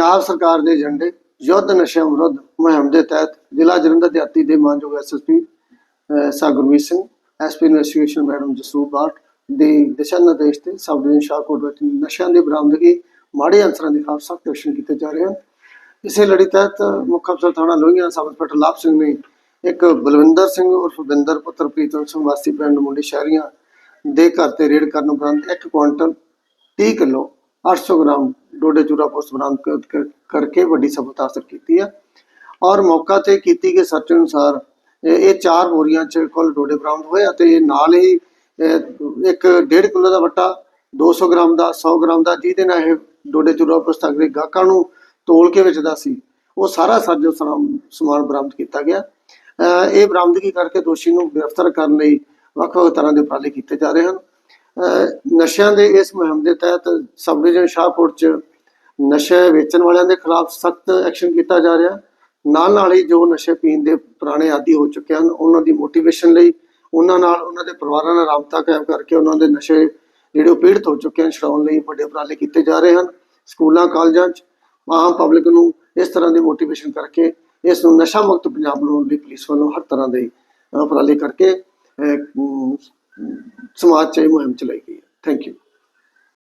ਪੰਜਾਬ ਸਰਕਾਰ ਦੇ ਏਜੰਡੇ, ਯੁੱਧ ਨਸ਼ਿਆਂ ਵਿਰੁੱਧ ਮੁਹਿੰਮ ਦੇ ਤਹਿਤ ਜ਼ਿਲ੍ਹਾ ਜਲੰਧਰ ਦਿਹਾਤੀ ਦੇ ਮਾਨਯੋਗ ਐਸਐਸਪੀ ਸਾ Gurmeet Singh SP investigation madam ਜਸੂਰ ਬਾਟ ਦੇ ਦਿਸ਼ਾ ਨਿਰਦੇਸ਼ ਤੇ ਸਬ ਡਿਵੀਜ਼ਨ ਸ਼ਾਹਕੋਟ ਵਿੱਚ ਨਸ਼ਿਆਂ ਦੀ ਬਰਾਮਦਗੀ ਮਾੜੇ ਅਨਸਰਾਂ ਦੇ ਖਿਲਾਫ ਸਖਤ ਐਕਸ਼ਨ ਕੀਤੇ ਜਾ ਰਹੇ ਹਨ। ਇਸੇ ਲੜੀ ਤਹਿਤ ਮੁੱਖ ਅਫਸਰ ਥਾਣਾ ਲੋਹੀਆਂ ਸਬ ਇੰਸਪੈਕਟਰ ਲਾਭ ਸਿੰਘ ਨੇ ਇੱਕ ਬਲਵਿੰਦਰ ਸਿੰਘ ਉਰਫ ਬਿੰਦਰ ਪੁੱਤਰ ਪ੍ਰੀਤਮ ਸਿੰਘ ਵਾਸੀ ਪਿੰਡ ਮੁੰਡੀ ਸ਼ਹਿਰੀਆਂ ਦੇ ਘਰ ਤੇ ਰੇਡ ਕਰਨ ਉਪਰੰਤ ਇੱਕ ਕੁਇੰਟਲ 30 ਕਿਲੋ 800 ਗ੍ਰਾਮ ਡੋਡੇ ਚੂਰਾ ਪੋਸਟ ਬਰਾਮਦ ਕਰ- ਕਰਕੇ ਵੱਡੀ ਸਫਲਤਾ ਹਾਸਲ ਕੀਤੀ ਹੈ ਔਰ ਮੌਕਾ ਤੇ ਕੀਤੀ ਗਈ ਸਰਚ ਅਨੁਸਾਰ, ਇਹ ਇਹ ਚਾਰ ਬੋਰੀਆਂ ਚ ਕੁੱਲ ਡੋਡੇ ਬਰਾਮਦ ਹੋਏ ਅਤੇ ਨਾਲ ਹੀ, ਇਹ ਇੱਕ 1.5 ਕਿਲੋ ਦਾ ਵੱਟਾ 200 ਗ੍ਰਾਮ ਦਾ 100 ਗ੍ਰਾਮ ਦਾ, ਜਿਹਦੇ ਨਾਲ ਇਹ ਡੋਡੇ ਚੂਰਾ ਪੁਸਤਕ ਦੇ ਗਾਹਕਾਂ ਨੂੰ ਤੋਲ ਕੇ ਵੇਚਦਾ ਸੀ। ਉਹ ਸਾਰਾ ਸਾਜੋ ਸਮਾਨ ਸਮਾਨ ਬਰਾਮਦ ਕੀਤਾ ਗਿਆ। ਅਹ ਇਹ ਬਰਾਮਦਗੀ ਕਰਕੇ ਦੋਸ਼ੀ ਨੂੰ ਗ੍ਰਿਫਤਾਰ ਕਰਨ ਲਈ ਵੱਖ-ਵੱਖ ਤਰ੍ਹਾਂ ਦੇ ਉਪਰਾਲੇ ਕੀਤੇ ਜਾ ਰਹੇ ਹਨ। ਅਹ ਨਸ਼ਿਆਂ ਦੇ ਇਸ ਮੁਹਿੰਮ ਦੇ ਤਹਿਤ ਸਬ ਡਿਵੀਜ਼ਨ ਸ਼ਾਹਕੋਟ ਚ ਨਸ਼ੇ ਵੇਚਣ ਵਾਲਿਆਂ ਦੇ ਖਿਲਾਫ ਸਖਤ ਐਕਸ਼ਨ ਕੀਤਾ ਜਾ ਰਿਹਾ। ਨਾਲ ਨਾਲ ਹੀ ਜੋ ਨਸ਼ੇ ਪੀਣ ਦੇ ਪੁਰਾਣੇ ਆਦੀ ਹੋ ਚੁੱਕੇ ਹਨ, ਉਹਨਾਂ ਦੀ ਮੋਟੀਵੇਸ਼ਨ ਲਈ ਉਹਨਾਂ ਨਾਲ ਉਹਨਾਂ ਦੇ ਪਰਿਵਾਰਾਂ ਨਾਲ ਰਾਬਤਾ ਕਾਇਮ ਕਰਕੇ ਉਹਨਾਂ ਦੇ ਨਸ਼ੇ ਜਿਹੜੇ ਉਹ ਪੀੜਤ ਹੋ ਚੁੱਕੇ ਹਨ, ਛਡਾਉਣ ਲਈ ਵੱਡੇ ਉਪਰਾਲੇ ਕੀਤੇ ਜਾ ਰਹੇ ਹਨ। ਸਕੂਲਾਂ, ਕਾਲਜਾਂ 'ਚ ਆਮ ਪਬਲਿਕ ਨੂੰ ਇਸ ਤਰ੍ਹਾਂ ਦੀ ਮੋਟੀਵੇਸ਼ਨ ਕਰਕੇ ਇਸ ਨੂੰ ਨਸ਼ਾ ਮੁਕਤ ਪੰਜਾਬ ਬਣਾਉਣ ਲਈ ਪੁਲਿਸ ਵੱਲੋਂ ਹਰ ਤਰ੍ਹਾਂ ਦੇ ਉਪਰਾਲੇ ਕਰਕੇ ਸਮਾਜ 'ਚ ਇਹ ਮੁਹਿੰਮ ਚਲਾਈ ਗਈ ਹੈ। Thank you